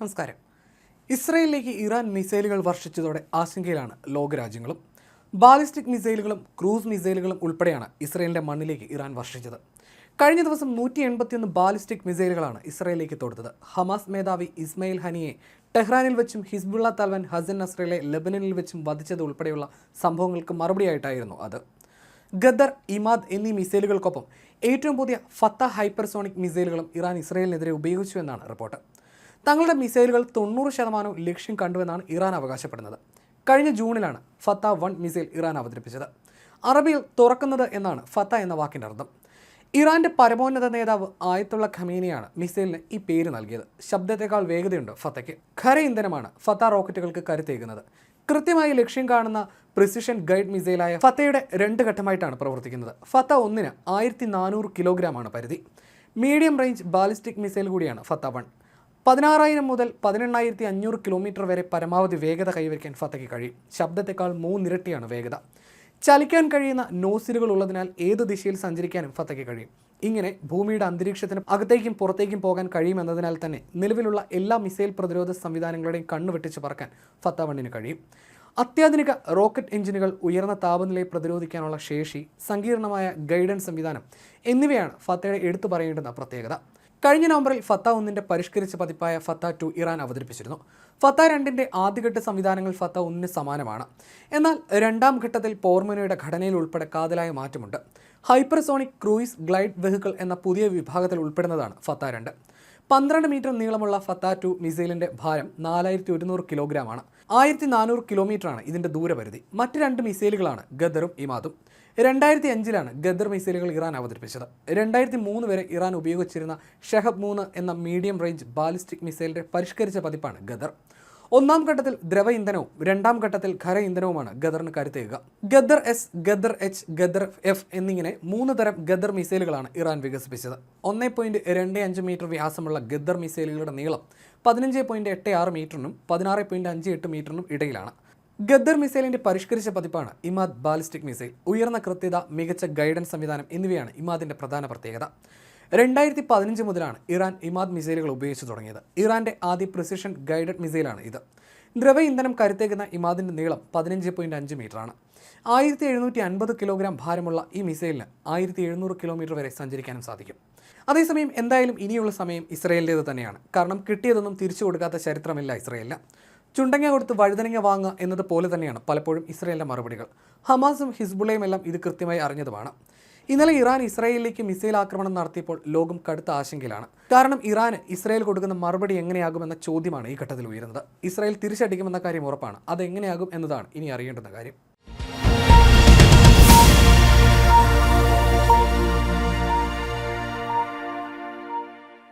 നമസ്കാരം. ഇസ്രയേലിലേക്ക് ഇറാൻ മിസൈലുകൾ വർഷിച്ചതോടെ ആശങ്കയിലാണ് ലോകരാജ്യങ്ങളും. ബാലിസ്റ്റിക് മിസൈലുകളും ക്രൂസ് മിസൈലുകളും ഉൾപ്പെടെയാണ് ഇസ്രയേലിന്റെ മണ്ണിലേക്ക് ഇറാൻ വർഷിച്ചത്. കഴിഞ്ഞ ദിവസം നൂറ്റി എൺപത്തിയൊന്ന് ബാലിസ്റ്റിക് മിസൈലുകളാണ് ഇസ്രയേലിലേക്ക് തൊടുത്തത്. ഹമാസ് മേധാവി ഇസ്മയിൽ ഹനിയെ ടെഹ്റാനിൽ വെച്ചും ഹിസ്ബുള്ള തലവൻ ഹസൻ നസ്രയിലെ ലെബനനിൽ വെച്ചും വധിച്ചത് ഉൾപ്പെടെയുള്ള സംഭവങ്ങൾക്ക് മറുപടിയായിട്ടായിരുന്നു അത്. ഗദർ ഇമാദ് എന്നീ മിസൈലുകൾക്കൊപ്പം ഏറ്റവും പുതിയ ഫത്ത ഹൈപ്പർസോണിക് മിസൈലുകളും ഇറാൻ ഇസ്രയേലിനെതിരെ ഉപയോഗിച്ചു എന്നാണ് റിപ്പോർട്ട്. തങ്ങളുടെ മിസൈലുകൾ തൊണ്ണൂറ് ശതമാനം ലക്ഷ്യം കണ്ടുവെന്നാണ് ഇറാൻ അവകാശപ്പെടുന്നത്. കഴിഞ്ഞ ജൂണിലാണ് ഫത്ത വൺ മിസൈൽ ഇറാൻ അവതരിപ്പിച്ചത്. അറബിയിൽ തുറക്കുന്നത് എന്നാണ് ഫത്ത എന്ന വാക്കിന്റെ അർത്ഥം. ഇറാന്റെ പരമോന്നത നേതാവ് ആയത്തുള്ള ഖമീനിയാണ് മിസൈലിന് ഈ പേര് നൽകിയത്. ശബ്ദത്തെക്കാൾ വേഗതയുണ്ട് ഫത്തയ്ക്ക്. ഖര ഇന്ധനമാണ് ഫത്ത റോക്കറ്റുകൾക്ക് കരുത്തേക്കുന്നത് കൃത്യമായി ലക്ഷ്യം കാണുന്ന പ്രിസിഷൻ ഗൈഡ് മിസൈലായ ഫത്തയുടെ രണ്ട് ഘട്ടമായിട്ടാണ് പ്രവർത്തിക്കുന്നത്. ഫത്ത ഒന്നിന് ആയിരത്തി നാനൂറ് കിലോഗ്രാമാണ് പരിധി. മീഡിയം റേഞ്ച് ബാലിസ്റ്റിക് മിസൈൽ കൂടിയാണ് ഫത്ത വൺ. പതിനാറായിരം മുതൽ പതിനെണ്ണായിരത്തി അഞ്ഞൂറ് കിലോമീറ്റർ വരെ പരമാവധി വേഗത കൈവരിക്കാൻ ഫത്തയ്ക്ക് കഴിയും. ശബ്ദത്തെക്കാൾ മൂന്നിരട്ടിയാണ് വേഗത. ചലിക്കാൻ കഴിയുന്ന നോസിലുകൾ ഉള്ളതിനാൽ ഏത് ദിശയിൽ സഞ്ചരിക്കാനും ഫത്തയ്ക്ക് കഴിയും. ഇങ്ങനെ ഭൂമിയുടെ അന്തരീക്ഷത്തിനും അകത്തേക്കും പുറത്തേക്കും പോകാൻ കഴിയുമെന്നതിനാൽ തന്നെ നിലവിലുള്ള എല്ലാ മിസൈൽ പ്രതിരോധ സംവിധാനങ്ങളുടെയും കണ്ണു വെട്ടിച്ച് പറക്കാൻ ഫത്ത വണ്ണിന് കഴിയും. അത്യാധുനിക റോക്കറ്റ് എഞ്ചിനുകൾ ഉയർന്ന താപനിലയെ പ്രതിരോധിക്കാനുള്ള ശേഷി സങ്കീർണമായ ഗൈഡൻസ് സംവിധാനം എന്നിവയാണ് ഫത്തയുടെ എടുത്തു പറയേണ്ടുന്ന പ്രത്യേകത. കഴിഞ്ഞ നവംബറിൽ ഫത്ത ഒന്നിന്റെ പരിഷ്കരിച്ച പതിപ്പായ ഫത്ത ടു ഇറാൻ അവതരിപ്പിച്ചിരുന്നു. ഫത്ത രണ്ടിന്റെ ആദ്യഘട്ട സംവിധാനങ്ങൾ ഫത്ത ഒന്നിന് സമാനമാണ്. എന്നാൽ രണ്ടാം ഘട്ടത്തിൽ പോർമനയുടെ ഘടനയിൽ ഉൾപ്പെടെ കാതലായ മാറ്റമുണ്ട്. ഹൈപ്പർസോണിക് ക്രൂയിസ് ഗ്ലൈഡ് വെഹിക്കിൾ എന്ന പുതിയ വിഭാഗത്തിൽ ഉൾപ്പെടുന്നതാണ് ഫത്ത രണ്ട്. പന്ത്രണ്ട് മീറ്റർ നീളമുള്ള ഫത്ത ടു മിസൈലിന്റെ ഭാരം നാലായിരത്തി ഒരുന്നൂറ് കിലോഗ്രാമാണ് ആയിരത്തി നാനൂറ് കിലോമീറ്ററാണ് ഇതിന്റെ ദൂരപരിധി. മറ്റ് രണ്ട് മിസൈലുകളാണ് ഗദറും ഇമാദും. രണ്ടായിരത്തി അഞ്ചിലാണ് ഗദർ മിസൈലുകൾ ഇറാൻ അവതരിപ്പിച്ചത്. രണ്ടായിരത്തി മൂന്ന് വരെ ഇറാൻ ഉപയോഗിച്ചിരുന്ന ഷെഹബ് മൂന്ന് എന്ന മീഡിയം റേഞ്ച് ബാലിസ്റ്റിക് മിസൈലിന്റെ പരിഷ്കരിച്ച പതിപ്പാണ് ഗദർ. ഒന്നാം ഘട്ടത്തിൽ ദ്രവ ഇന്ധനവും രണ്ടാം ഘട്ടത്തിൽ ഖര ഇന്ധനവുമാണ് ഗദറിന് കരുത്തേക Ghadr S Ghadr H Ghadr F എന്നിങ്ങനെ മൂന്ന് തരം ഗദർ മിസൈലുകളാണ് ഇറാൻ വികസിപ്പിച്ചത്. ഒന്നേ പോയിന്റ് രണ്ട് അഞ്ച് മീറ്റർ വ്യാസമുള്ള ഗദർ മിസൈലുകളുടെ നീളം പതിനഞ്ച് പോയിന്റ് എട്ട് ആറ് മീറ്ററിനും പതിനാറ് പോയിന്റ് അഞ്ച് എട്ട് മീറ്ററിനും ഇടയിലാണ്. ഗദ്ദർ മിസൈലിന്റെ പരിഷ്കരിച്ച പതിപ്പാണ് ഇമാദ് ബാലിസ്റ്റിക് മിസൈൽ. ഉയർന്ന കൃത്യത മികച്ച ഗൈഡൻസ് സംവിധാനം എന്നിവയാണ് ഇമാദിന്റെ പ്രധാന പ്രത്യേകത. രണ്ടായിരത്തി പതിനഞ്ച് മുതലാണ് ഇറാൻ ഇമാദ് മിസൈലുകൾ ഉപയോഗിച്ച് തുടങ്ങിയത്. ഇറാന്റെ ആദ്യ പ്രിസിഷൻ ഗൈഡഡ് മിസൈലാണ് ഇത്. ദ്രവ ഇന്ധനം കരുത്തേക്കുന്ന ഇമാദിന്റെ നീളം പതിനഞ്ച് പോയിന്റ് അഞ്ച് മീറ്ററാണ്. ആയിരത്തി എഴുന്നൂറ്റി അൻപത് കിലോഗ്രാം ഭാരമുള്ള ഈ മിസൈലിന് ആയിരത്തി എഴുന്നൂറ് കിലോമീറ്റർ വരെ സഞ്ചരിക്കാനും സാധിക്കും. അതേസമയം എന്തായാലും ഇനിയുള്ള സമയം ഇസ്രയേലിന്റേത് തന്നെയാണ്. കാരണം കിട്ടിയതൊന്നും തിരിച്ചു കൊടുക്കാത്ത ചരിത്രമില്ല ഇസ്രയേലിന്. ചുണ്ടങ്ങ കൊടുത്ത് വഴുതനങ്ങ വാങ്ങുക എന്നത് പോലെ തന്നെയാണ് പലപ്പോഴും ഇസ്രയേലിന്റെ മറുപടികൾ. ഹമാസും ഹിസ്ബുള്ളയും എല്ലാം ഇത് കൃത്യമായി അറിഞ്ഞതുമാണ്. ഇന്നലെ ഇറാൻ ഇസ്രായേലിലേക്ക് മിസൈൽ ആക്രമണം നടത്തിയപ്പോൾ ലോകം കടുത്ത ആശങ്കയിലാണ്. കാരണം ഇറാന് ഇസ്രായേൽ കൊടുക്കുന്ന മറുപടി എങ്ങനെയാകുമെന്ന ചോദ്യമാണ് ഈ ഘട്ടത്തിൽ ഉയരുന്നത്. ഇസ്രായേൽ തിരിച്ചടിക്കുമെന്ന കാര്യം ഉറപ്പാണ്. അതെങ്ങനെയാകും എന്നതാണ് ഇനി അറിയേണ്ടുന്ന കാര്യം.